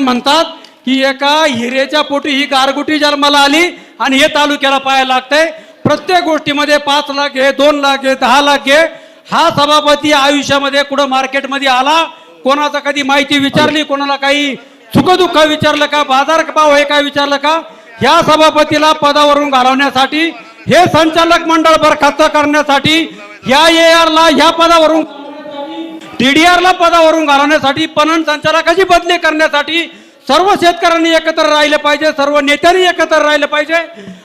जण म्हणतात की एका हिरेच्या पोटी ही गारगुटी जन्माला आली आणि हे तालुक्याला पाहायला लागतंय. प्रत्येक गोष्टीमध्ये पाच लाख घे दोन लाख घे दहा लाख घे. हा सभापती आयुष्यामध्ये कुठं मार्केटमध्ये आला? कोणाचा कधी माहिती विचारली? कोणाला काही सुखदुःख विचारलं का? बाजार भाव हे काय विचारलं का? ह्या सभापतीला पदावरून घालवण्यासाठी हे संचालक मंडळ बरखास्त करण्यासाठी या ला ह्या पदावरून टीडीआरला पदावरून घालवण्यासाठी पणन संचालकाची बदली करण्यासाठी सर्व शेतकऱ्यांनी एकत्र राहिले पाहिजे सर्व नेत्यांनी एकत्र राहिले पाहिजे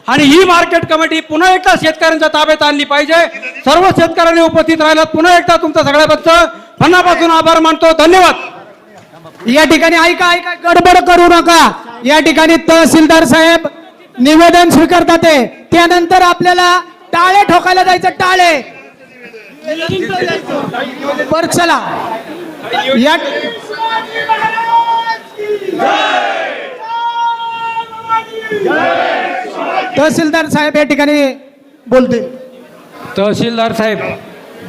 आणि ही मार्केट कमिटी पुन्हा एकदा शेतकऱ्यांच्या ताब्यात आणली पाहिजे. सर्व शेतकऱ्यांनी उपस्थित राहिलात पुन्हा एकदा तुमचा सगळ्याबद्दल मनापासून आभार मानतो. धन्यवाद. या ठिकाणी ऐका ऐका गडबड करू नका. या ठिकाणी तहसीलदार साहेब निवेदन स्वीकारतात त्यानंतर आपल्याला टाळे ठोकायला जायचं टाळे. बर चला. या तहसीलदार साहेब या ठिकाणी बोलते. तहसीलदार साहेब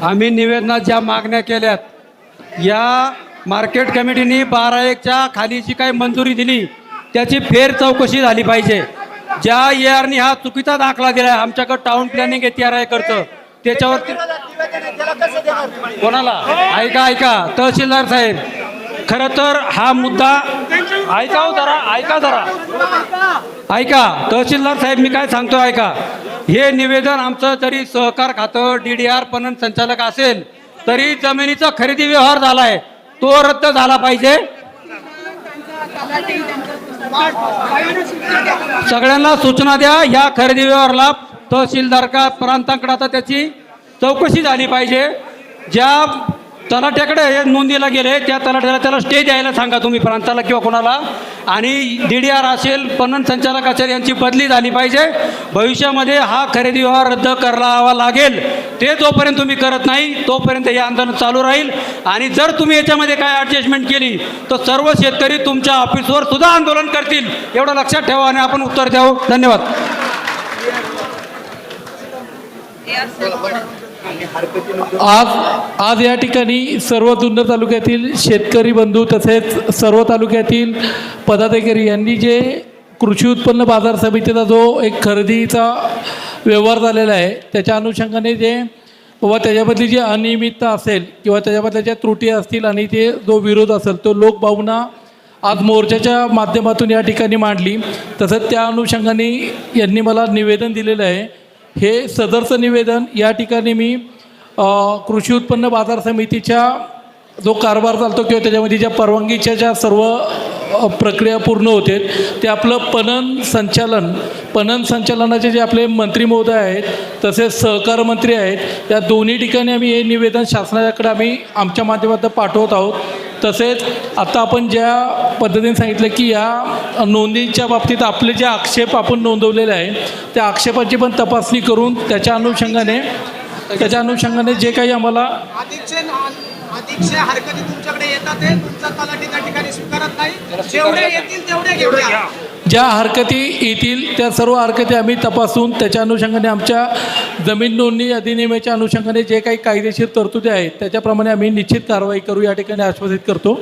आम्ही निवेदनात ज्या मागण्या केल्यात या मार्केट कमिटीने बारा एकच्या खाली जी काही मंजुरी दिली त्याची फेर चौकशी झाली पाहिजे. ज्या एआरनी हा चुकीचा दाखला दिला आमच्याकडं टाउन प्लॅनिंग आहे तेरा करतं. त्याच्यावरती कोणाला? ऐका ऐका. तहसीलदार साहेब खरं तर हा मुद्दा ऐका हो जरा ऐका जरा. ऐका तहसीलदार साहेब मी काय सांगतो ऐका. हे निवेदन आमचं जरी सहकार खातं डी डी आर पणन संचालक असेल तरी जमिनीचा खरेदी व्यवहार झालाय. तो रद्द झाला पाहिजे. सगळ्यांना सूचना द्या या खरेदी व्यवहारला तहसीलदार का प्रांतांकडे आता त्याची चौकशी झाली पाहिजे. ज्या तलाट्याकडे हे नोंदीला गेले त्या तलाट्याला त्याला स्टे द्यायला सांगा तुम्ही प्रांताला किंवा कोणाला. आणि डी डी आर असेल पणन संचालक असेल यांची बदली झाली पाहिजे. भविष्यामध्ये हा खरेदी व्यवहार रद्द करावा लागेल. ते जोपर्यंत तुम्ही करत नाही तोपर्यंत हे आंदोलन चालू राहील. आणि जर तुम्ही याच्यामध्ये काय ॲडजस्टमेंट केली तर सर्व शेतकरी तुमच्या ऑफिसवर सुद्धा आंदोलन करतील. एवढं लक्षात ठेवा आणि आपण उत्तर द्यावं. धन्यवाद. आज आज या ठिकाणी सर्व जुन्नर तालुक्यातील शेतकरी बंधू तसेच सर्व तालुक्यातील पदाधिकारी यांनी जे कृषी उत्पन्न बाजार समितीचा जो एक खरेदीचा व्यवहार झालेला आहे त्याच्या अनुषंगाने जे बाबा त्याच्यामधली जी अनियमितता असेल किंवा त्याच्यामधल्या ज्या त्रुटी असतील आणि ते जो विरोध असेल तो लोकभावना आज मोर्चाच्या माध्यमातून या ठिकाणी मांडली. तसंच त्या अनुषंगाने यांनी मला निवेदन दिलेलं आहे हे सदरचं निवेदन या ठिकाणी मी कृषी उत्पन्न बाजार समितीच्या जो कारभार चालतो किंवा त्याच्यामध्ये ज्या परवानगीच्या ज्या सर्व प्रक्रिया पूर्ण होते ते आपलं पणन संचालन पणन संचालनाचे जे आपले मंत्री महोदय आहेत तसेच सहकार मंत्री आहेत या दोन्ही ठिकाणी आम्ही हे निवेदन शासनाकडे आम्ही आमच्या माध्यमातून पाठवत आहोत. तसेच आता आपण ज्या पद्धतीने सांगितलं की या नोंदीच्या बाबतीत आपले जे आक्षेप आपण नोंदवलेले आहे त्या आक्षेपाची पण तपासणी करून त्याच्या अनुषंगाने त्याच्या अनुषंगाने जे काही आम्हाला अधिकचे अधिकचे हरकती तुमच्याकडे येतात ते तुमचा तलाठी त्या ठिकाणी स्वीकारत नाही. जेवढे येतील तेवढे घेऊया ज्या हरकती येतील त्या सर्व हरकती आम्ही तपासून त्याच्या अनुषंगाने आमच्या जमीन नोंदणी अधिनियमाच्या अनुषंगाने जे काही कायदेशीर तरतुदी आहेत त्याच्याप्रमाणे आम्ही निश्चित कारवाई करू या ठिकाणी आश्वासित करतो.